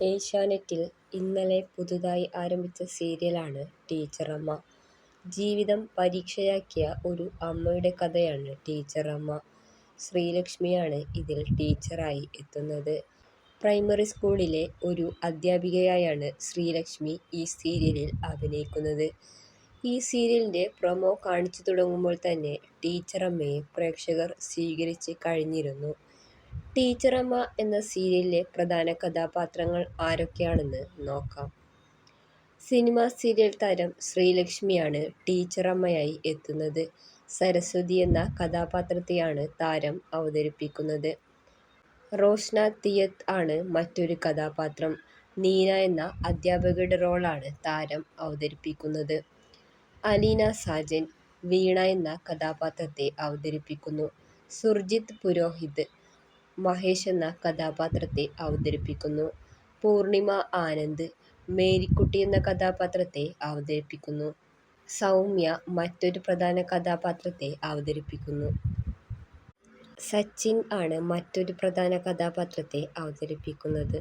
ഏഷ്യാനെറ്റിൽ ഇന്നലെ പുതുതായി ആരംഭിച്ച സീരിയലാണ് ടീച്ചറമ്മ. ജീവിതം പരീക്ഷയാക്കിയ ഒരു അമ്മയുടെ കഥയാണ് ടീച്ചറമ്മ. ശ്രീലക്ഷ്മിയാണ് ഇതിൽ ടീച്ചറായി എത്തുന്നത്. പ്രൈമറി സ്കൂളിലെ ഒരു അധ്യാപികയായാണ് ശ്രീലക്ഷ്മി ഈ സീരിയലിൽ അഭിനയിക്കുന്നത്. ഈ സീരിയലിന്റെ പ്രൊമോ കാണിച്ചു തുടങ്ങുമ്പോൾ തന്നെ ടീച്ചറമ്മയെ പ്രേക്ഷകർ സ്വീകരിച്ച് കഴിഞ്ഞിരുന്നു. ടീച്ചറമ്മ എന്ന സീരിയലിലെ പ്രധാന കഥാപാത്രങ്ങൾ ആരൊക്കെയാണെന്ന് നോക്കാം. സിനിമ സീരിയൽ താരം ശ്രീലക്ഷ്മിയാണ് ടീച്ചറമ്മയായി എത്തുന്നത്. സരസ്വതി എന്ന കഥാപാത്രത്തെയാണ് താരം അവതരിപ്പിക്കുന്നത്. റോഷ്ന തിയത്ത് ആണ് മറ്റൊരു കഥാപാത്രം. നീന എന്ന അധ്യാപികയുടെ റോളാണ് താരം അവതരിപ്പിക്കുന്നത്. അലീന സാജൻ വീണ എന്ന കഥാപാത്രത്തെ അവതരിപ്പിക്കുന്നു. സുർജിത് പുരോഹിത് മഹേഷ് എന്ന കഥാപാത്രത്തെ അവതരിപ്പിക്കുന്നു. പൂർണിമ ആനന്ദ് മേരിക്കുട്ടി എന്ന കഥാപാത്രത്തെ അവതരിപ്പിക്കുന്നു. സൗമ്യ മറ്റൊരു പ്രധാന കഥാപാത്രത്തെ അവതരിപ്പിക്കുന്നു. സച്ചിൻ ആണ് മറ്റൊരു പ്രധാന കഥാപാത്രത്തെ അവതരിപ്പിക്കുന്നത്.